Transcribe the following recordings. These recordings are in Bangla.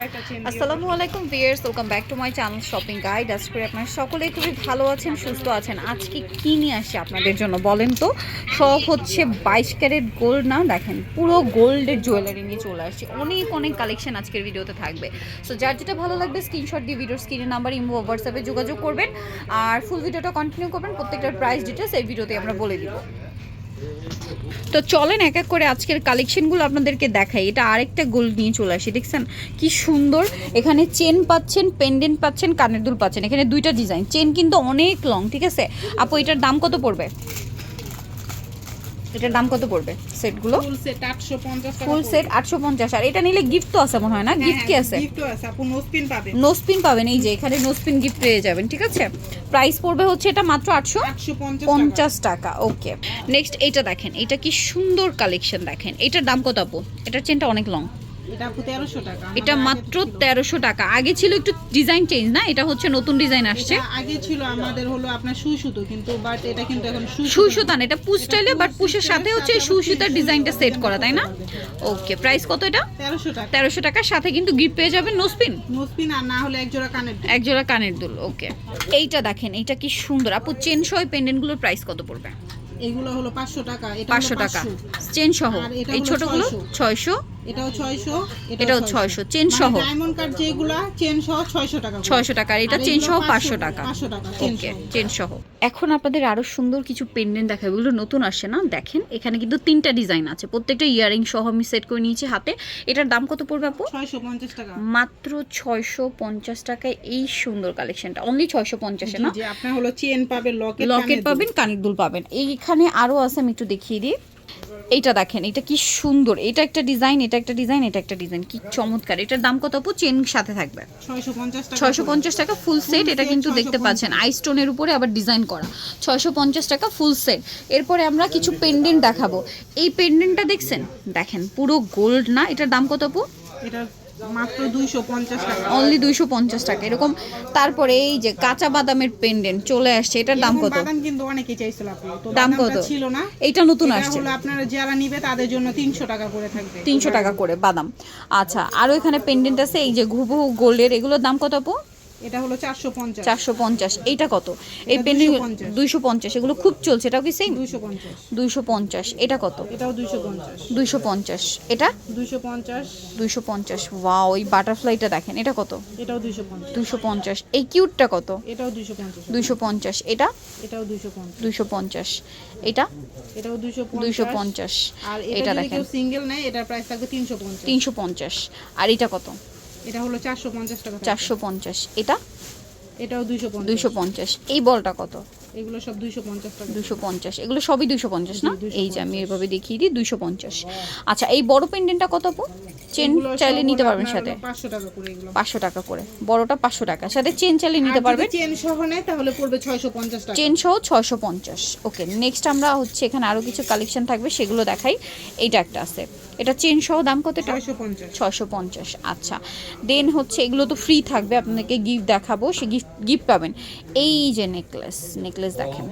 আসসালামু আলাইকুম viewers welcome back to my channel shopping guide আজ করে আপনারা সকলেই খুবই ভালো আছেন, সুস্থ আছেন। আজকে কি নিয়ে আসি আপনাদের জন্য বলেন তো? সব হচ্ছে বাইশ ক্যারেট গোল্ড না, দেখেন, পুরো গোল্ডের জুয়েলারি নিয়ে চলে আসছে। অনেক অনেক কালেকশন আজকের ভিডিওতে থাকবে। সো যার যেটা ভালো লাগবে স্ক্রিনশট দিয়ে ভিডিওর স্ক্রিনের নাম্বার ইমো হোয়াটসঅ্যাপে যোগাযোগ করবেন। আর ফুল ভিডিওটা কন্টিনিউ করবেন, প্রত্যেকটার প্রাইস ডিটেলস এই ভিডিওতে আমরা বলে দিব। তো চলেন এক এক করে আজকের কালেকশনগুলো আপনাদেরকে দেখাই। এটা আরেকটা গোল্ড নিয়ে চলে আসি, দেখছেন? কি সুন্দর। এখানে চেন পাচ্ছেন পেন্ডেন্ট পাচ্ছেন, কানের দুল পাচ্ছেন। এখানে দুইটা ডিজাইন চেন কিন্তু অনেক লং ঠিক আছে? আপু, এটার দাম কত পড়বে? এটার দাম কত পড়বে সেটগুলো? ফুল সেট 850 টাকা ফুল সেট আটশো পঞ্চাশ। আর এটা নিলে গিফট তো আছে মনে হয় না? গিফট কি আছে? গিফট আছে। আপু নোসপিন পাবেন। নোসপিন পাবেন। এই যে এখানে নোসপিন গিফট পেয়ে যাবেন ঠিক আছে? প্রাইস পড়বে হচ্ছে এটা মাত্র আটশো 850 টাকা। পঞ্চাশ টাকা ওকে নেক্সট এটা দেখেন। এটা কি সুন্দর কালেকশন দেখেন। এটার দাম কত আপু? এটার চেনটা অনেক লং এটা আপু 1300 টাকা। এটা আমাদের মাত্র তেরোশো টাকা। আগে ছিল একটু ডিজাইন চেঞ্জ না? এটা হচ্ছে নতুন ডিজাইন আসছে। আগে ছিল আমাদের হলো আপনার সুই সুতো কিন্তু বাট এটা কিন্তু এখন সুই এটা পুশ স্টাইলে বাট পুশের সাথে হচ্ছে সুই সুতার ডিজাইনটা সেট করা তাই না? ওকে প্রাইস কত এটা? 1300 টাকা। তেরোশো টাকার সাথে কিন্তু গিফট পেয়ে যাবেন নোসপিন নোসপিন আর না হলে এক জোড়া কানের দুল। এক জোড়া কানের দুল ওকে এইটা দেখেন এইটা কি সুন্দর। আপু চেন সহ পেন্ডেন্টগুলোর প্রাইস কত পড়বে? এগুলো হলো 500 টাকা পাঁচশো টাকা। 500 চেন সহ? এই ছোটগুলো? ছয়শো? এটাও 600 এটাও 600 চেন সহ। ডায়মন্ড কার্ড যেগুলা চেন সহ 600 টাকা করে। ছয়শো টাকা এটা চেন সহ 500 পাঁচশো টাকা। 500 টাকা চেন ওকে সহ। চেন সহ। এখন আপনাদের আরও সুন্দর কিছু পেন্ডেন্ট দেখাবো এগুলো নতুন আসছে না? দেখেন এখানে কিন্তু তিনটা ডিজাইন আছে। প্রত্যেকটা ইয়ারিং সহ আমি সেট করে নিয়েছি হাতে। এটার দাম কত পড়বে আপু? 650 টাকা। মাত্র ছয়শো পঞ্চাশ টাকায় এই সুন্দর কালেকশনটা অনলি ছয়শো পঞ্চাশে না? জি আপনার হলো চেন পাবেন লকেট লকেট পাবেন কানের দুল পাবেন। এইখানে আরও আছে আমি একটু দেখিয়ে দিই। এইটা দেখেন এটা কি সুন্দর। এটা একটা ডিজাইন এটা একটা ডিজাইন এটা একটা ডিজাইন। কি চমৎকার। এটার দাম কত আপু? চেন সাথে থাকবে। 650 টাকা ছয়শো পঞ্চাশ টাকা ফুল সেট এটা কিন্তু দেখতে পাচ্ছেন। আই স্টোনের উপরে আবার ডিজাইন করা। ছয়শো পঞ্চাশ টাকা ফুল সেট এরপরে আমরা কিছু পেন্ডেন্ট দেখাবো। এই পেন্ডেন্টটা দেখছেন? দেখেন পুরো গোল্ড না? এটার দাম কত আপু? এটা মাত্র 250 টাকা। অনলি দুইশো পঞ্চাশ টাকা। এরকম তারপরে এই যে কাঁচা বাদামের পেন্ডেন্ট চলে আসছে এটার দাম কত? বাদাম কিন্তু অনেকেই চাইছিল আপু তো দাম কত? ছিল না এটা নতুন আসছে। আপনারা যারা নিবে তাদের জন্য 300 টাকা করে থাকবে। টাকা করে বাদাম। আচ্ছা আরও এখানে পেন্ডেন্ট আছে এই যে ঘুঘু গোল্ডের এগুলোর দাম কত আপু? এটা হলো 450 চারশো পঞ্চাশ এইটা কত? এই পেন্ডেন্ট 250 দুইশো পঞ্চাশ। এগুলো খুব চলছে এটাও কি সেম 250 দুইশো পঞ্চাশ এটা কত? এটাও 250 দুইশো পঞ্চাশ এটা? 250 দুইশো পঞ্চাশ ওয়াও এই বাটারফ্লাইটা দেখেন এটা কত? এটাও 250 দুইশো পঞ্চাশ এই কিউটটা কত? এটাও 250 দুইশো পঞ্চাশ এটা? এটাও 250 দুইশো পঞ্চাশ এটা? এটাও 250 দুইশো পঞ্চাশ আর এটা দেখেন। সিঙ্গেল নেয় এটার প্রাইস থাকবে 350 তিনশো পঞ্চাশ আর এটা কত? এটা হলো 450 টাকা থাকবে। চারশো পঞ্চাশ। এটা? এটাও 250 দুইশো পঞ্চাশ। এই বলটা কত? এগুলো সব 250 টাকা। দুশো পঞ্চাশ। এগুলো সবই দুশো পঞ্চাশ না? এই যে আমি এভাবে দেখিয়ে দিই দুশো পঞ্চাশ। আচ্ছা এই বড় পেন্ডেন্টটা কত আপু? চেন চাইলে নিতে পারবেন সাথে। হলো 500 টাকা করে এগুলো। পাঁচশো টাকা করে। বড়টা পাঁচশো টাকা। সাথে চেন চাইলে নিতে পারবেন? চেন সহ নেয় তাহলে পড়বে 650 টাকা। চেন সহ ছয়শো পঞ্চাশ। ওকে নেক্সট আমরা হচ্ছে এখানে আরও কিছু কালেকশন থাকবে সেগুলো দেখাই। এইটা একটা আছে। এটা চেন সহ দাম কত এটা? 650 ছয়শো পঞ্চাশ আচ্ছা। দেন হচ্ছে এগুলো তো ফ্রি থাকবে আপনাকে গিফট দেখাবো সে গিফট গিফট পাবেন। এই যে নেকলেস নেকলেস দেখেন।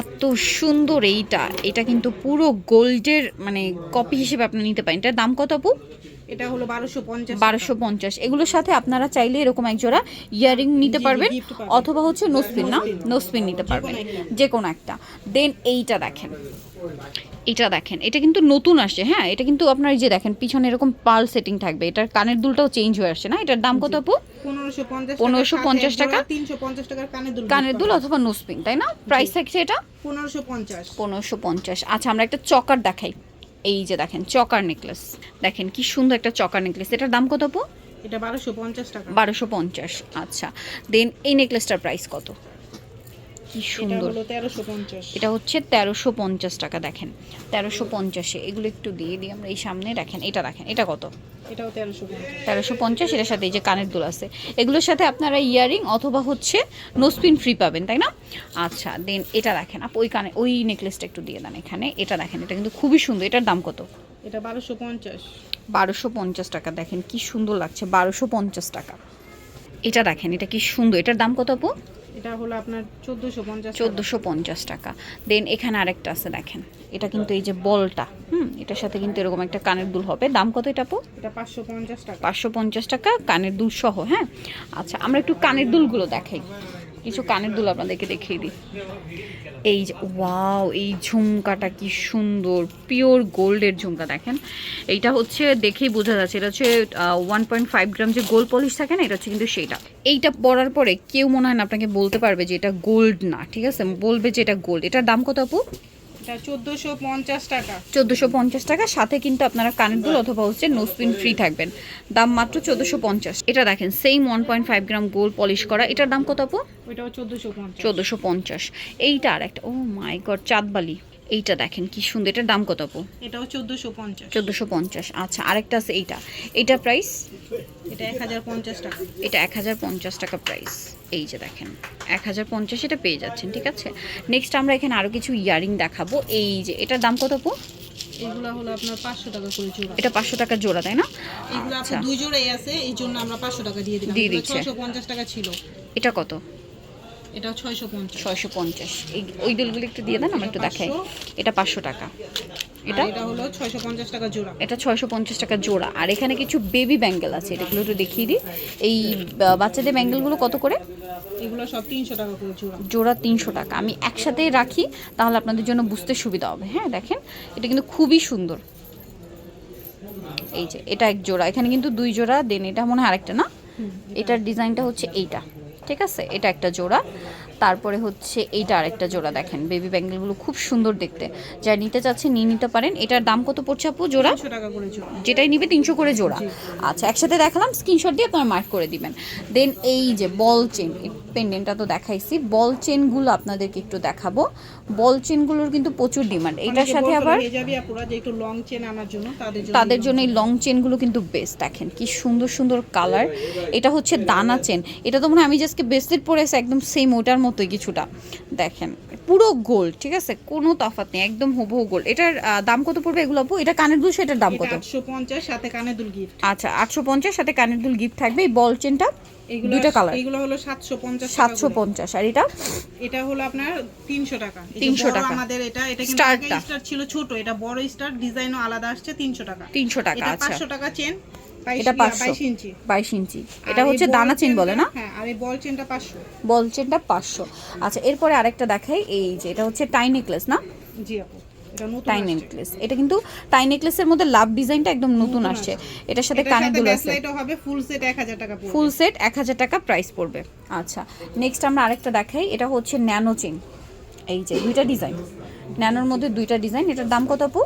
এত সুন্দর এইটা। এটা কিন্তু পুরো গোল্ডের মানে কপি হিসেবে আপনি নিতে পারেন। এটার দাম কত আপু? এটা হলো 1250 বারোশো পঞ্চাশ। এগুলোর সাথে আপনারা চাইলে এরকম এক জোড়া ইয়ারিং নিতে পারবেন অথবা হচ্ছে নোসপিন না? নোসপিন নিতে পারবেন। যে কোনো একটা। দেন এইটা দেখেন। এটা দেখেন। এটা কিন্তু নতুন আসছে হ্যাঁ? এটা কিন্তু আপনার এই যে দেখেন পিছনে এরকম পাল সেটিং থাকবে। এটার কানের দুলটাও চেঞ্জ হয়ে আসছে না? এটার দাম কত আপু? 1550 1550 টাকা? 350 টাকার কানের দুল কানের দুল অথবা নোসপিন তাই না? প্রাইস থাকছে এটা? 1550 পনেরোশো পঞ্চাশ। আচ্ছা আমরা একটা চকার দেখাই। এই যে দেখেন চকার নেকলেস দেখেন কি সুন্দর একটা চকার নেকলেস এটার দাম কত পো এটা 1250 টাকা। বারোশো পঞ্চাশ। আচ্ছা দেন এই নেকলেসটার প্রাইস কত? কি এটা সুন্দর। হলো 1350 এটা হচ্ছে তেরোশো পঞ্চাশ টাকা দেখেন। তেরোশো পঞ্চাশে এগুলো একটু দিয়ে দিই আমরা এই সামনে দেখেন এটা দেখেন এটা কত? এটাও 1350 তেরোশো পঞ্চাশ এটার সাথে এই যে কানের দুল আছে। এগুলোর সাথে আপনারা ইয়ারিং অথবা হচ্ছে নোসপিন ফ্রি পাবেন তাই না? আচ্ছা দেন এটা দেখেন আপ ওই কানে ওই নেকলেসটা একটু দিয়ে দেন এখানে এটা দেখেন এটা কিন্তু খুবই সুন্দর। এটার দাম কত? এটা 1250 বারোশো পঞ্চাশ টাকা দেখেন কি সুন্দর লাগছে বারোশো পঞ্চাশ টাকা। এটা দেখেন এটা কি সুন্দর। এটার দাম কত আপু? এটা হলো আপনার চোদ্দোশো পঞ্চাশ চোদ্দোশো পঞ্চাশ টাকা। দেন এখানে আরেকটা আছে দেখেন। এটা কিন্তু এই যে বলটা হুম এটার সাথে কিন্তু এরকম একটা কানের দুল হবে। দাম কত এটা পো এটা পাঁচশো পঞ্চাশ টাকা। পাঁচশো পঞ্চাশ টাকা কানের দুল সহ হ্যাঁ? আচ্ছা আমরা একটু কানের দুলগুলো দেখাই। কিছু কানের দুল আপনাদেরকে দেখিয়ে দিই। এই যে, ওয়াও, এই ঝুমকাটা কি সুন্দর, পিওর গোল্ডের ঝুমকা দেখেন। এইটা হচ্ছে দেখেই বোঝা যাচ্ছে, এটা হচ্ছে ওয়ান পয়েন্ট ফাইভ গ্রাম যে গোল্ড পলিশ থাকে না, এটা হচ্ছে কিন্তু সেইটা। এইটা পরার পরে কেউ মনে হয় না আপনাকে বলতে পারবে যে এটা গোল্ড না, ঠিক আছে? বলবে যে এটা গোল্ড। এটার দাম কত আপু? এটা চোদ্দোশো পঞ্চাশ টাকা। চোদ্দোশো পঞ্চাশ টাকা সাথে কিন্তু আপনারা কানের দুল অথবা হচ্ছে নোসপিন ফ্রি থাকবেন। দাম মাত্র চোদ্দোশো পঞ্চাশ। এটা দেখেন same one point five gram gold polish করা। এটার দাম কত আপু? পঞ্চাশ। চোদ্দোশো পঞ্চাশ। এইটা আর একটা ও মাই গড চাঁদবালি। এইটা দেখেন কি সুন্দর। এটার দাম কত আপু? এটাও চোদ্দোশো পঞ্চাশ। চোদ্দোশো পঞ্চাশ। আচ্ছা আরেকটা আছে এইটা। এইটা প্রাইস এটা এক হাজার পঞ্চাশ টাকা। এটা এক হাজার পঞ্চাশ টাকা প্রাইস এই যে দেখেন এক হাজার পঞ্চাশ এটা পেয়ে যাচ্ছেন ঠিক আছে? নেক্সট আমরা এখানে আরও কিছু ইয়ারিং দেখাবো। এই যে এটার দাম কত আপু? এগুলো হলো আপনার পাঁচশো টাকা করে জোড়া। এটা পাঁচশো টাকার জোড়া তাই না? এগুলো আচ্ছা। দুই জোড়াই আছে এই জন্য আমরা পাঁচশো টাকা দিয়ে দিলাম। দিয়ে দিচ্ছে। টাকা ছিল। এটা কত? পঞ্চাশ। ছয়শো পঞ্চাশ। এই ওই দুলগুলো একটু দিয়ে দেন আমরা একটু দেখাই। এটা পাঁচশো টাকা। এটা? এটা হলো পঞ্চাশ টাকা জোড়া। এটা ছয়শো পঞ্চাশ টাকা জোড়া। আর এখানে কিছু বেবি ব্যাঙ্গেল আছে এগুলো একটু দেখিয়ে দিই। এই বাচ্চাদের ব্যাঙ্গেলগুলো কত করে? এগুলো সব তিনশো টাকা করে জোড়া। জোড়া তিনশো টাকা। আমি একসাথে রাখি তাহলে আপনাদের জন্য বুঝতে সুবিধা হবে। হ্যাঁ দেখেন এটা কিন্তু খুবই সুন্দর। এই যে এটা এক জোড়া। এখানে কিন্তু দুই জোড়া দেন এটা মনে হয় আরেকটা না? এটার ডিজাইনটা হচ্ছে এইটা। ঠিক আছে? এটা একটা জোড়া। তারপরে হচ্ছে এইটা আরেকটা জোড়া দেখেন। বেবি ব্যাঙ্গেলগুলো খুব সুন্দর দেখতে। যা নিতে চাচ্ছে নিয়ে নিতে পারেন। এটার দাম কত পড়ছে আপু জোড়া? তিনশো টাকা করে জোড়া। যেটাই নিবে তিনশো করে জোড়া। আচ্ছা একসাথে দেখালাম স্ক্রিনশট দিয়ে আপনারা মার্ক করে দিবেন। দেন এই যে বল চেন পেন্ডেন্টটা তো দেখাইছি। বল চেনগুলো আপনাদেরকে একটু দেখাবো। বল চেনগুলোর কিন্তু প্রচুর ডিমান্ড এটার সাথে আবার হেজাবি আপুরা যে একটু লং চেন আনার জন্য তাদের জন্য তাদের জন্য এই লং চেনগুলো কিন্তু বেস্ট দেখেন কি সুন্দর সুন্দর কালার এটা হচ্ছে দানা চেন এটা তো মনে হয় আমি জাস্টকে ব্রেসলেট পরে একদম সেম ওটার মতোই কিছুটা। দেখেন পুরো গোল ঠিক আছে? কোনো তফাৎ নেই একদম হুবহু গোল্ড এটার দাম কত পড়বে এগুলো আপু? এটা কানের দুল সেটার দাম কত? আটশো পঞ্চাশ সাথে কানে দুল গিফট আচ্ছা আটশো পঞ্চাশ সাথে কানের দুল গিফট থাকবে। এই বল চেনটা দুইটা কালার এগুলো হলো সাতশো পঞ্চাশ সাতশো পঞ্চাশ আর এটা? এটা হলো আপনার তিনশো টাকা। এই যে 300 টাকা। আমাদের এটা এটা কিন্তু স্টার ছিল ছোট। এটা বড় স্টার ডিজাইনও আলাদা আসছে তিনশো টাকা। তিনশো টাকা এটা আচ্ছা। পাঁচশো টাকা চেন এটা পাঁচশো বাইশ ইঞ্চি। বাইশ ইঞ্চি। এটা হচ্ছে দানা চেন বলে না? হ্যাঁ আর এই বল চেনটা পাঁচশো। বল চেনটা পাঁচশো। আচ্ছা এরপরে আরেকটা দেখাই এই যে এটা হচ্ছে টাই নেকলেস না? জি আপু এটা টাই নেকলেস। এটা কিন্তু টাই নেকলেসের মধ্যে লাভ ডিজাইনটা একদম নতুন আসছে। এটার সাথে আছে। হবে ফুল সেট পড়বে। ফুল টাকা প্রাইস পড়বে। আচ্ছা নেক্সট আমরা আরেকটা দেখাই এটা হচ্ছে ন্যানো চেন এই যে দুইটা ডিজাইন। ন্যানোর মধ্যে দুইটা ডিজাইন। এটার দাম কত আপু?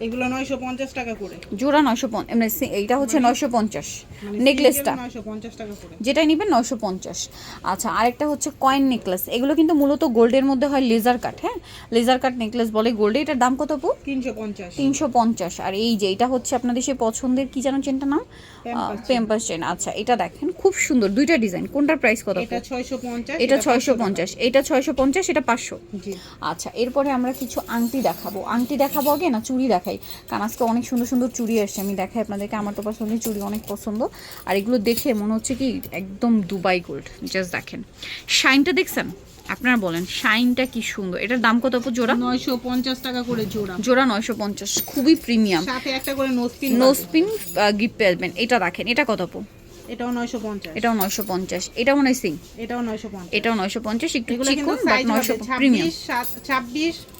এগুলো নয়শো পঞ্চাশ টাকা করে। জোড়া নয়শো মানে সে- এইটা হচ্ছে নয়শো পঞ্চাশ। নেকলেসটা। নয়শো পঞ্চাশ টাকা করে। যেটাই নেবেন নয়শো পঞ্চাশ। আচ্ছা আরেকটা হচ্ছে কয়েন নেকলেস। এগুলো কিন্তু মূলত গোল্ডের মধ্যে হয় লেজার কাট হ্যাঁ? লেজার কাট নেকলেস বলে গোল্ডে। এটার দাম কত পু তিনশো পঞ্চাশ। তিনশো পঞ্চাশ। আর এই যে এটা হচ্ছে আপনাদের সেই পছন্দের কি যেন চেনটা নাম? পেম্পাস চেন। আচ্ছা এটা দেখেন খুব সুন্দর। দুইটা ডিজাইন। কোনটার প্রাইস কত এটা ছয়শো পঞ্চাশ এটা ছয়শো পঞ্চাশ। এটা ছয়শো পঞ্চাশ এটা পাঁচশো। জি। আচ্ছা এরপরে আমরা কিছু আংটি দেখাবো। আংটি দেখাবো আগে না চুড়ি দেখাই। কারণ আজকে অনেক সুন্দর সুন্দর চুড়ি আসছে। আমি দেখাই আপনাদেরকে আমার তো পছন্দের চুড়ি অনেক পছন্দ। আর এগুলো দেখে মনে হচ্ছে কি একদম দুবাই গোল্ড জাস্ট দেখেন। শাইনটা দেখছেন? আপনারা বলেন শাইনটা কি সুন্দর। এটার দাম কত জোড়া? নয়শো পঞ্চাশ টাকা করে জোড়া। জোড়া নয়শো পঞ্চাশ খুবই প্রিমিয়াম। সাথে একটা করে নোসপিন নো স্পিন গিফট পাবেন এটা দেখেন এটা কত আপু এটাও নয়শো পঞ্চাশ। এটাও নয়শো পঞ্চাশ। এটা মনে হয় সিং এটাও নয়শো পঞ্চাশ। এটাও নয়শো পঞ্চাশ একটু চিকন বাট সাইজ নয়শো হবে প্রিমিয়াম। ছাব্বিশ সাত- ছাব্বিশ আহ,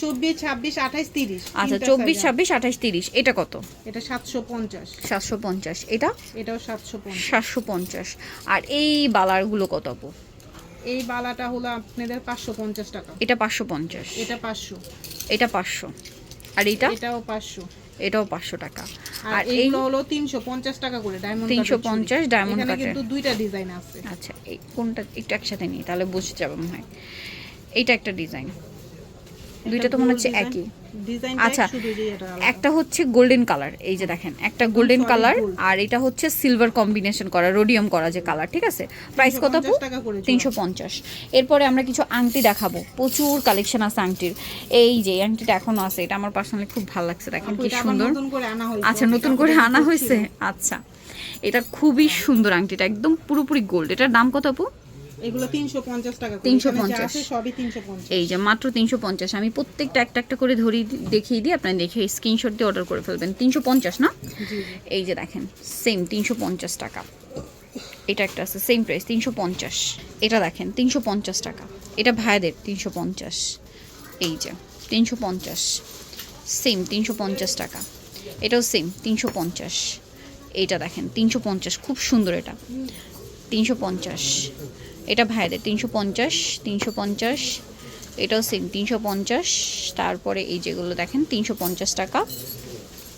চব্বিশ ছাব্বিশ আঠাইশ তিরিশ। আচ্ছা চব্বিশ ছাব্বিশ আঠাশ তিরিশ এটা কত? এটা সাতশো পঞ্চাশ। সাতশো পঞ্চাশ এটা? এটাও সাতশো সাতশো পঞ্চাশ। আর এই বালারগুলো কত আপু? এই বালাটা হলো আপনাদের পাঁচশো পঞ্চাশ টাকা। এটা পাঁচশো পঞ্চাশ। এটা পাঁচশো। এটা পাঁচশো। আর এটা? এটাও পাঁচশো। এটাও পাঁচশো টাকা। আর আর এই এইগুলো হলো তিনশো পঞ্চাশ টাকা করে ডায়মন্ড 350 diamond এখানে কাটের। কিন্তু দুইটা ডিজাইন আছে। আচ্ছা এই কোনটা একটু একসাথে নিই তাহলে বুঝে যাবে মনে হয়। এইটা একটা ডিজাইন দুইটা তো মনে হচ্ছে একই। আচ্ছা। একটা হচ্ছে গোল্ডেন কালার এই যে দেখেন একটা গোল্ডেন কালার আর এটা হচ্ছে সিলভার কম্বিনেশন করা রোডিয়াম করা যে কালার ঠিক আছে? প্রাইস কত আপু? 350 টাকা করে জোড়া। তিনশো পঞ্চাশ। এরপরে আমরা কিছু আংটি দেখাবো। প্রচুর কালেকশন আছে আংটির। এই যে আংটিটা এখনও আছে এটা আমার পার্সোনালি খুব ভালো লাগছে দেখেন কি সুন্দর। আচ্ছা নতুন করে আনা হয়েছে? আচ্ছা। এটা খুবই সুন্দর আংটিটা একদম পুরোপুরি গোল্ড এটার দাম কত আপু? এগুলো তিনশো পঞ্চাশ টাকা করে। 350 এখানে যা আছে সবই তিনশো পঞ্চাশ। এই যে মাত্র তিনশো পঞ্চাশ। আমি প্রত্যেকটা একটা একটা করে ধরি দেখিয়ে দিই আপনারা দেখে স্ক্রিনশট দিয়ে অর্ডার করে ফেলবেন। তিনশো পঞ্চাশ না? জি জি। এই যে দেখেন সেম তিনশো পঞ্চাশ টাকা। এটা একটা আছে সেম প্রাইস তিনশো পঞ্চাশ। এটা দেখেন তিনশো পঞ্চাশ টাকা। এটা ভাইদের তিনশো পঞ্চাশ। এই যে তিনশো পঞ্চাশ। সেম তিনশো পঞ্চাশ টাকা। এটাও সেম তিনশো পঞ্চাশ। এইটা দেখেন তিনশো পঞ্চাশ খুব সুন্দর এটা। তিনশো পঞ্চাশ। এটা ভাইদের তিনশো পঞ্চাশ তিনশো পঞ্চাশ, এটাও সেম তিনশো পঞ্চাশ, তারপরে এই যেগুলো দেখেন, তিনশো পঞ্চাশ টাকা,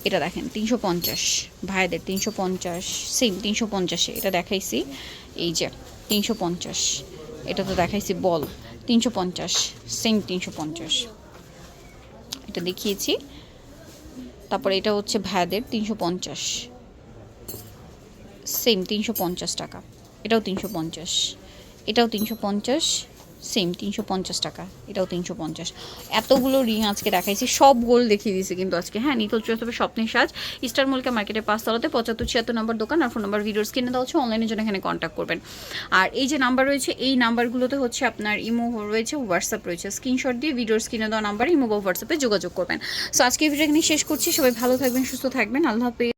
এটা দেখেন, তিনশো পঞ্চাশ, ভাইদের তিনশো পঞ্চাশ সেম তিনশো পঞ্চাশে এটা দেখাইছি, এই যে তিনশো পঞ্চাশ, এটা তো দেখাইছি বল, তিনশো পঞ্চাশ সেম তিনশো পঞ্চাশ। এটা দেখিয়েছি, তারপরে এটা হচ্ছে ভাইদের তিনশো পঞ্চাশ সেম তিনশো পঞ্চাশ টাকা, এটাও তিনশো পঞ্চাশ। এটাও তিনশো পঞ্চাশ সেম তিনশো পঞ্চাশ টাকা, এটাও তিনশো পঞ্চাশ। এতগুলো রিং আজকে দেখাইছি, সব গোল দেখিয়ে দিয়েছি কিন্তু আজকে। হ্যাঁ নিতল চুয়াত্তর স্বপ্নের সাজ। ইস্টার মল্লিকা মার্কেটের পাঁচতলাতে পঁচাত্তর, ছিয়াত্তর নম্বর দোকান আর ফোন নাম্বার ভিডিওস কিনে দেওয়া হচ্ছে অনলাইনের জন্য এখানে কন্ট্যাক্ট করবেন। আর এই যে নাম্বার রয়েছে, এই নাম্বারগুলোতে হচ্ছে আপনার ইমো রয়েছে হোয়াটসঅ্যাপ রয়েছে। স্ক্রিনশট দিয়ে ভিডিওস কিনে দেওয়া নাম্বার ইমো বা হোয়াটসঅ্যাপে যোগাযোগ করবেন। সো আজকে ভিডিও এখানে শেষ করছি। সবাই ভালো থাকবেন, সুস্থ থাকবেন। আল্লাহ হাফেজ।